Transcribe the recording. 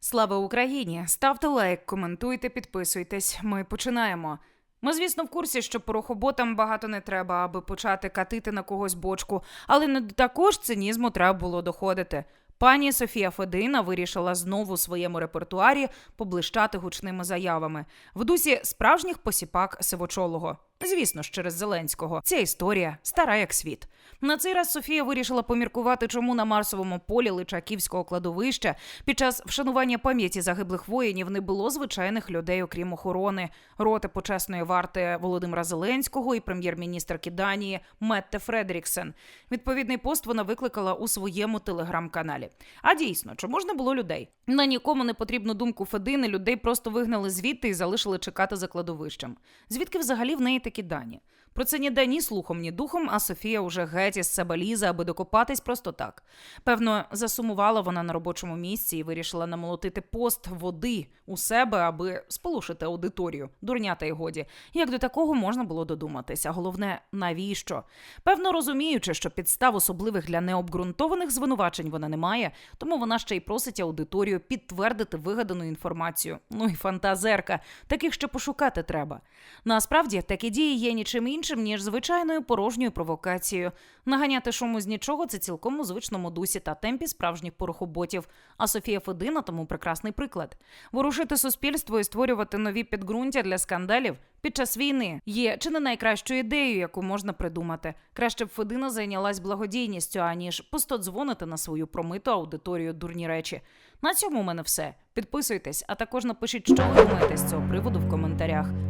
Слава Україні! Ставте лайк, коментуйте, підписуйтесь. Ми починаємо. Ми, звісно, в курсі, що порохоботам багато не треба, аби почати катити на когось бочку, але не до також цинізму треба було доходити. Пані Софія Федина вирішила знову у своєму репертуарі поблищати гучними заявами в дусі справжніх посіпак сивочолого. Звісно ж, через Зеленського. Ця історія стара як світ. На цей раз Софія вирішила поміркувати, чому на Марсовому полі Личаківського кладовища під час вшанування пам'яті загиблих воїнів не було звичайних людей, окрім охорони, роти почесної варти Володимира Зеленського і прем'єр-міністрки Данії Метте Фредеріксен. Відповідний пост вона викликала у своєму телеграм-каналі. А дійсно, чи можна було людей? На нікому не потрібну думку Федини людей просто вигнали звідти і залишили чекати за кладовищем. Звідки взагалі в неї такі дані? Про це ніде ні слухом, ні духом, а Софія уже геть із себе лізе, аби докопатись просто так. Певно, засумувала вона на робочому місці і вирішила намолотити пост води у себе, аби сполушити аудиторію. Дурнята й годі. Як до такого можна було додуматися? Головне, навіщо? Певно, розуміючи, що підстав особливих для необґрунтованих звинувачень вона не має, тому вона ще й просить аудиторію підтвердити вигадану інформацію. Ну і фантазерка, таких ще пошукати треба. Насправді такі дії є нічим іншим, ніж звичайною порожньою провокацією. Наганяти шуму з нічого це цілком у звичному дусі та темпі справжніх порохоботів. А Софія Федина тому прекрасний приклад. Ворушити суспільство і створювати нові підґрунтя для скандалів під час війни є чи не найкращою ідеєю, яку можна придумати. Краще б Федина зайнялась благодійністю, аніж пустодзвонити на свою промиту аудиторію дурні речі. На цьому у мене все. Підписуйтесь, а також напишіть, що ви думаєте з цього приводу в коментарях.